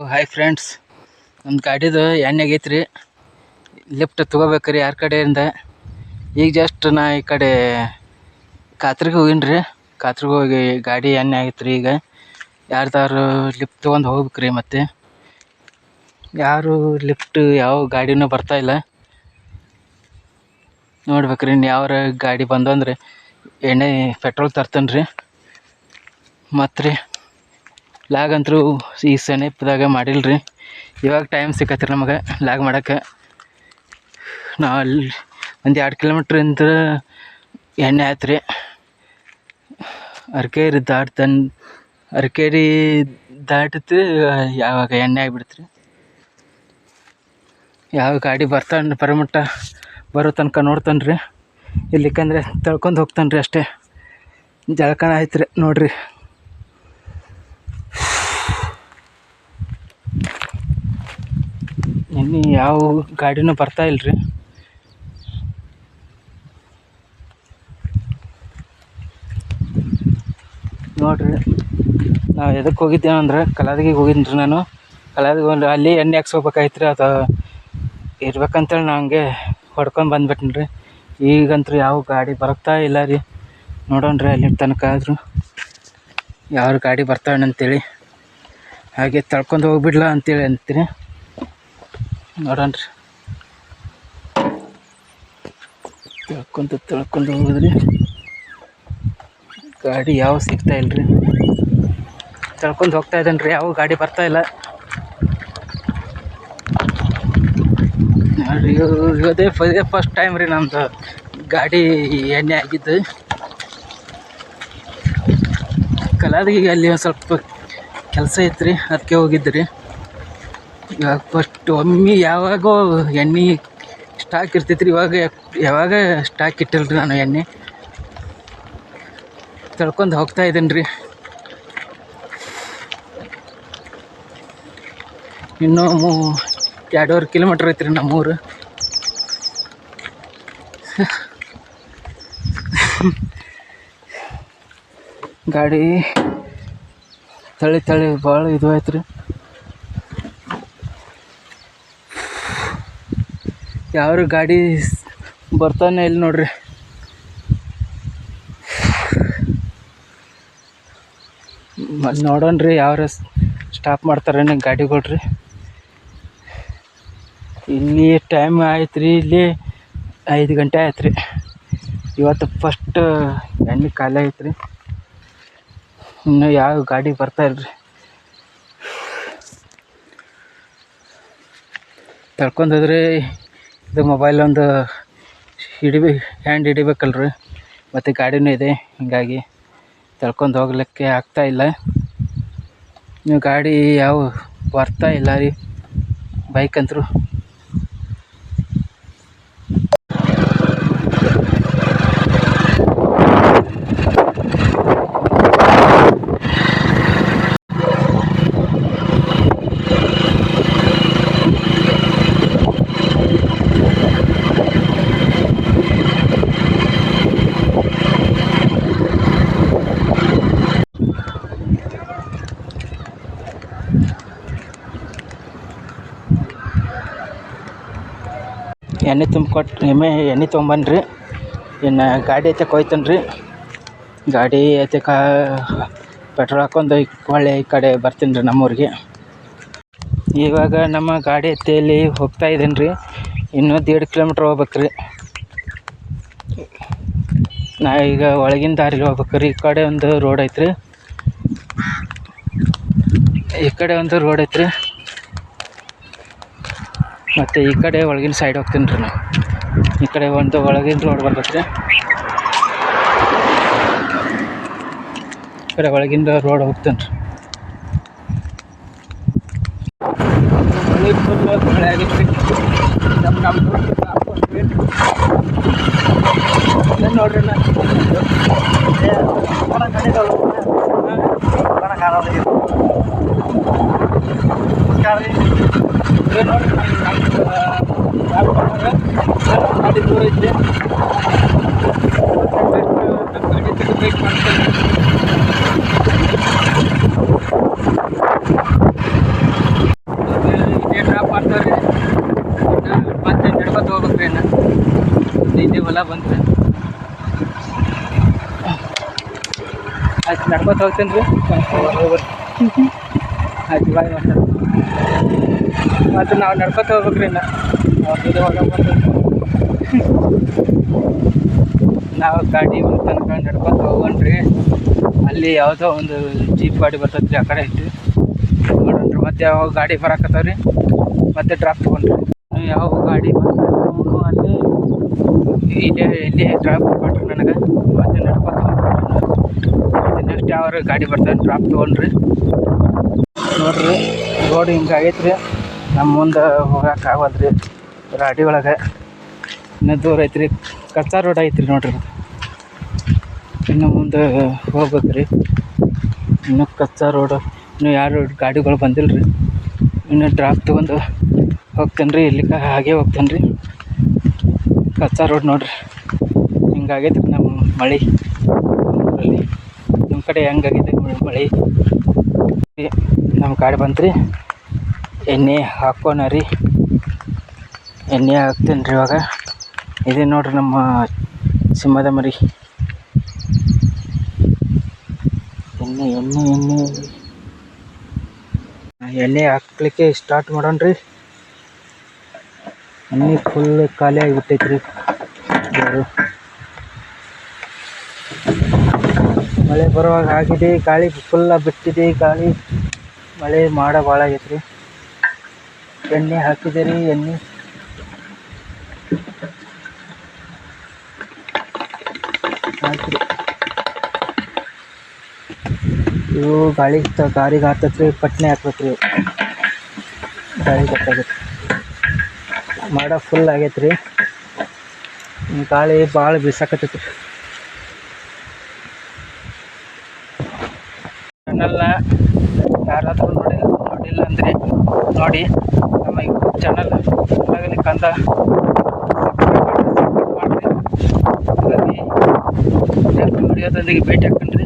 Hi friends ಒಂದು ಗಾಡಿದು ಎಣ್ಣೆ ಆಗೈತ್ರಿ ಲಿಫ್ಟ್ ತೊಗೋಬೇಕ್ರಿ ಯಾರ ಕಡೆಯಿಂದ. ಈಗ ಜಸ್ಟ್ ನಾ ಈ ಕಡೆ ಕಾತ್ರಿಗೆ ಹೋಗೀನಿ ರೀ ಕಾತ್ರಿಗೆ ಹೋಗಿ ಗಾಡಿ ಎಣ್ಣೆ ಆಗೈತ್ರಿ ಈಗ. ಯಾರ್ದಾರು ಲಿಫ್ಟ್ ತೊಗೊಂಡು ಹೋಗ್ಬೇಕ್ರಿ ಮತ್ತೆ. ಯಾರು ಲಿಫ್ಟ್ ಯಾವ ಗಾಡಿನೂ ಇಲ್ಲ. ನೋಡ್ಬೇಕ್ರಿ ಇನ್ನು ಯಾವ್ರ ಗಾಡಿ ಬಂದಂದ್ರೆ ಎಣ್ಣೆ ಪೆಟ್ರೋಲ್ ತರ್ತೇನೆ ರೀ ಮತ್ತು ರೀ ಲಾಗ್ ಅಂತೂ ಈ ಸಮೀಪದಾಗ ಮಾಡಿಲ್ಲ ರೀ ಇವಾಗ ಟೈಮ್ ಸಿಕ್ಕತ್ರಿ ನಮಗೆ ಲಾಗ್ ಮಾಡಕ್ಕೆ. ನಾ ಅಲ್ಲಿ ಒಂದು ಎರಡು ಕಿಲೋಮೀಟ್ರಿಂದ ಎಣ್ಣೆ ಆಯ್ತು ರೀ ಅರ್ಕೇರಿ ದಾಟ್ತನ್ ಅರ್ಕೇರಿ ದಾಟಿತು ಯಾವಾಗ ಎಣ್ಣೆ ಆಗಿಬಿಡ್ತು ರೀ ಯಾವ ಗಾಡಿ ಬರ್ತಾನೆ, ಪರಮಟ್ಟ ಬರೋ ತನಕ ನೋಡ್ತಾನೆ ರೀ ಇಲ್ಲಿಕಂದ್ರೆ ತಳ್ಕೊಂಡು ಹೋಗ್ತಾನೆ ರೀ ಅಷ್ಟೇ. ಜಳಕನ ಆಯ್ತು ರೀ ನೋಡಿರಿ ಇನ್ನು ಯಾವ ಗಾಡಿನೂ ಬರ್ತಾ ಇಲ್ಲ ರೀ ನೋಡಿರಿ, ನಾವು ಎದಕ್ಕೆ ಹೋಗಿದ್ದೆನಂದ್ರೆ ಅಂದ್ರೆ ಕಲಾದಗಿಗೆ ಹೋಗಿದ್ದೀನಿ ರೀ ನಾನು. ಕಲಾದಗಿ ಒಂದು ಅಲ್ಲಿ ಎಣ್ಣೆ ಹಾಕ್ಸ್ಕೊಬೇಕಾಗಿತ್ತು ರೀ ಅದು ಇರ್ಬೇಕಂತೇಳಿ ನಾ ಹಂಗೆ ಹೊಡ್ಕೊಂಡು ಬಂದ್ಬಿಟ್ಟಿನಿ ರೀ ಈಗಂತೂ ಯಾವ ಗಾಡಿ ಬರ್ತಾ ಇಲ್ಲ ರೀ. ನೋಡೋಣ ರೀ ಅಲ್ಲಿ ತನಕ ಆದರೂ ಯಾರು ಗಾಡಿ ಬರ್ತಾಳೆ ಅಂತೇಳಿ. ಹಾಗೆ ತಳ್ಕೊಂಡು ಹೋಗ್ಬಿಡ್ಲಾ ಅಂತೇಳಿ ಅಂತೀನಿ ನೋಡೋಣ ರೀ ತಿಳ್ಕೊಂತ ತಿಳ್ಕೊಂಡು ಹೋಗಿದ್ರಿ. ಗಾಡಿ ಯಾವ ಸಿಗ್ತಾ ಇಲ್ಲ ರೀ ತಿಳ್ಕೊಂಡು ಹೋಗ್ತಾ ಇದ್ದೇನೆ ರೀ ಯಾವ ಗಾಡಿ ಬರ್ತಾ ಇಲ್ಲ. ಇದೇ ಇದೇ ಫಸ್ಟ್ ಟೈಮ್ ರೀ ನಮ್ಮದು ಗಾಡಿ ಎಣ್ಣೆ ಆಗಿದ್ದು. ಕಲಾದಿಗೆ ಅಲ್ಲಿ ಒಂದು ಸ್ವಲ್ಪ ಕೆಲಸ ಇತ್ತು ರೀ ಅದಕ್ಕೆ ಹೋಗಿದ್ದು ರೀ ಫಸ್ಟ್ ಒಮ್ಮೆ ಯಾವಾಗೋ ಎಣ್ಣೆ ಸ್ಟಾಕ್ ಇರ್ತೈತ್ರಿ, ಇವಾಗ ಯಾವಾಗ ಸ್ಟಾಕ್ ಇಟ್ಟಿಲ್ರಿ ನಾನು ಎಣ್ಣೆ. ತಳ್ಕೊಂಡು ಹೋಗ್ತಾ ಇದ್ದೀನಿ ರೀ ಇನ್ನೂ ಮೂ ಎರಡೂವರೆ ಕಿಲೋಮೀಟ್ರ್ ಐತ್ರಿ ನಮ್ಮೂರು. ಗಾಡಿ ತಳಿ ತಳಿ ಭಾಳ ಇದು ಆಯ್ತು ರೀ ಯಾವ್ರ ಗಾಡಿ ಬರ್ತಾನೆ ಇಲ್ಲ ನೋಡ್ರಿ. ನೋಡೋಣ ರೀ ಯಾರು ಸ್ಟಾಪ್ ಮಾಡ್ತಾರೆ ನಂಗೆ ಗಾಡಿ ಕೊಡ್ರಿ. ಇಲ್ಲಿ ಟೈಮ್ ಆಯ್ತು ರೀ ಇಲ್ಲಿ ಐದು ಗಂಟೆ ಆಯ್ತು ರೀ ಇವತ್ತು ಫಸ್ಟ್ ಎಣ್ಣೆ ಕಾಲ ಐತೆ ರೀ ಇನ್ನು ಯಾವ ಗಾಡಿ ಬರ್ತಾ ಇಲ್ರಿ. ರೀ ತಳ್ಕೊಂಡು ಹೋದ್ರೆ ಇದು ಮೊಬೈಲ್ ಒಂದು ಹಿಡಿಬಿ ಹ್ಯಾಂಡ್ ಹಿಡಿಬೇಕಲ್ರಿ. ಮತ್ತು ಗಾಡಿನೂ ಇದೆ, ಹೀಗಾಗಿ ತಳ್ಕೊಂಡು ಹೋಗ್ಲಿಕ್ಕೆ ಆಗ್ತಾ ಇಲ್ಲ. ನೀವು ಗಾಡಿ ಯಾವ, ಬರ್ತಾ ಇಲ್ಲ ರೀ. ಬೈಕ್ ಅಂತೂ ಎಣ್ಣೆ ತುಂಬಿಕೊಟ್ಟು ಎಮ್ಮೆ ಎಣ್ಣೆ ತೊಗೊಂಬನ್ರಿ. ಇನ್ನು ಗಾಡಿ ಐತೆ ಕೊಯ್ತೇನೆ ರೀ ಗಾಡಿ ಐತೆ ಕಾ, ಪೆಟ್ರೋಲ್ ಹಾಕ್ಕೊಂಡು ಈ ಹೊಳ್ಳಿ ಈ ಕಡೆ ಬರ್ತೀನಿ ರೀ ನಮ್ಮೂರಿಗೆ. ಇವಾಗ ನಮ್ಮ ಗಾಡಿ ಎತ್ತಿಯಲ್ಲಿ ಹೋಗ್ತಾ ಇದ್ದೀನಿ ರೀ ಇನ್ನೂ ದೇಡ್ ಕಿಲೋಮೀಟ್ರ್ ಹೋಗ್ಬೇಕು ರೀ ನಾ ಈಗ ಒಳಗಿನ ದಾರಿಗೆ ಹೋಗ್ಬೇಕು ರೀ ಈ ಕಡೆ ಒಂದು ರೋಡ್ ಐತ್ರಿ. ಈ ಕಡೆ ಒಂದು ರೋಡ್ ಐತ್ರಿ. ಮತ್ತು ಈ ಕಡೆ ಒಳಗಿನ ಸೈಡ್ ಹೋಗ್ತೀನಿ ರೀ ನಾವು ಈ ಕಡೆ ಒಂದು ಒಳಗಿನ ರೋಡ್ ಬರ್ತೈತೆ. ರೀ ಈ ಕಡೆ ಒಳಗಿಂದ ರೋಡ್ ಹೋಗ್ತೀನಿ ರೀ. ಫುಲ್ ಮಳೆ ಗಾಡಿ ದೂರ ಐತೆ ಬ್ರೇಕ್ ಮಾಡ್ತಾರೆ ಡ್ರಾಪ್ ಮಾಡ್ತಾರೆ ಮತ್ತೆ ನಡ್ಕೊತ ಹೋಗ್ಬೇಕು ಇನ್ನು ಇದೇ ಹೊಲ ಬಂತು ಆಯ್ತು ನಡ್ಕೊತ ಹೋಗ್ತೇನೆ ರೀ ಆಯ್ತು ಬಾಯ್ ಮತ್ತೆ ಮತ್ತು ನಾವು ನಡ್ಕೊತ ಹೋಗ್ಬೇಕ್ರಿ ನಾವು ಗಾಡಿ ಒಂದು ತನಕ ನಡ್ಕೊತ ಹೋಗೋಣ್ರಿ. ಅಲ್ಲಿ ಯಾವುದೋ ಒಂದು ಜೀಪ್ ಗಾಡಿ ಬರ್ತೈತೆ ರೀ ಆ ಕಡೆ ಐತಿ. ನೋಡೋಣ್ರಿ. ಮತ್ತೆ ಯಾವ ಗಾಡಿ ಬರಾಕತ್ತವ್ರಿ ಮತ್ತೆ ಡ್ರಾಪ್ ತಗೊಂಡ್ರಿ. ಯಾವ ಗಾಡಿ ಬಂದು ಅಲ್ಲಿ, ಇಲ್ಲೇ, ಇಲ್ಲಿ ಡ್ರಾಪ್ ಕೊಟ್ರಿ ನನಗೆ. ಮತ್ತೆ ನಡ್ಕೊತ ಮತ್ತೆ ನೆಕ್ಸ್ಟ್ ಯಾವ ಗಾಡಿ ಬರ್ತಾರೆ ಡ್ರಾಪ್ ತೊಗೊಂಡ್ರಿ. ನೋಡ್ರಿ, ರೋಡ್ ಹಿಂಗೆ ಆಗೈತ್ರಿ. ನಮ್ಮ ಮುಂದೆ ಹೋಗಕ್ಕೆ ಆಗೋದ್ರಿ ರಾಡಿ ಒಳಗೆ ಇನ್ನೂ ದೂರ ಐತ್ರಿ. ಕಚ್ಚಾ ರೋಡ್ ಐತ್ರಿ ನೋಡ್ರಿ. ಇನ್ನು ಮುಂದೆ ಹೋಗ್ಬೇಕು ರೀ ಇನ್ನು ಕಚ್ಚಾ ರೋಡ್, ಇನ್ನು ಯಾರು ಗಾಡಿಗಳು ಬಂದಿಲ್ಲ ರೀ ಇನ್ನು ಡ್ರಾಪ್ ತೊಗೊಂಡು ಹೋಗ್ತೇನೆ ರೀ ಇಲ್ಲಿಗೆ ಹಾಗೆ ಹೋಗ್ತೇನೆ ರೀ ಕಚ್ಚಾ ರೋಡ್ ನೋಡ್ರಿ. ಹಿಂಗಾಗೈತೆ ನಮ್ಮ ಮಳೆ. ನಿಮ್ಮ ಕಡೆ ಹೆಂಗಾಗೈತೆ ಮಳೆ? ನಮ್ಮ ಗಾಡಿ ಬಂತ್ರಿ. ಎಣ್ಣೆ ಹಾಕೋಣ ರೀ ಎಣ್ಣೆ ಹಾಕ್ತೀನಿ ರೀ ಇವಾಗ. ಇದೇ ನೋಡ್ರಿ ನಮ್ಮ ಸಿಂಹದ ಮರಿ. ಎಣ್ಣೆ ಎಣ್ಣೆ ಎಣ್ಣೆ. ಎಣ್ಣೆ ಹಾಕ್ಲಿಕ್ಕೆ ಸ್ಟಾರ್ಟ್ ಮಾಡೋಣ ರೀ. ಎಣ್ಣೆ ಫುಲ್ ಖಾಲಿ ಆಗಿಬಿಟ್ಟೈತೆ ರೀ ಮಳೆ ಬರುವಾಗ ಆಗಿದೆ, ಗಾಳಿ ಫುಲ್ಲ ಬಿಟ್ಟಿದೆ, ಗಾಳಿ. ಮಳೆ ಮಾಡ ಭಾಳ ಆಗೈತ್ರಿ. ಎಣ್ಣೆ ಹಾಕಿದೆ ಎಣ್ಣೆ. ಹಾಕಿರಿ. ಇವು ಗಾಳಿ ಗಾಳಿಗೆ ಹತ್ತತ್ರಿ ಪಟ್ನೆ ಹಾಕ್ಬೇಕ್ರಿ. ಗಾಳಿ ಗೊತ್ತಾಗತ್ತೆ. ಮಾಡ ಫುಲ್ ಆಗೈತ್ರಿ. ಗಾಳಿ ಭಾಳ ಬೀಸಾಕತ್ತೈತಿ ಚಾನಲ್ನ ಅಂದರೆ ನೋಡಿ ನಮ್ಮ ಯೂಟ್ಯೂಬ್ ಚಾನಲ್ ಆಗಲಿ ಕಂದ ಹಾಗಾಗಿ ವಿಡಿಯೋದೊಂದಿಗೆ ಭೇಟಿ ಹಾಕೊಂಡ್ರಿ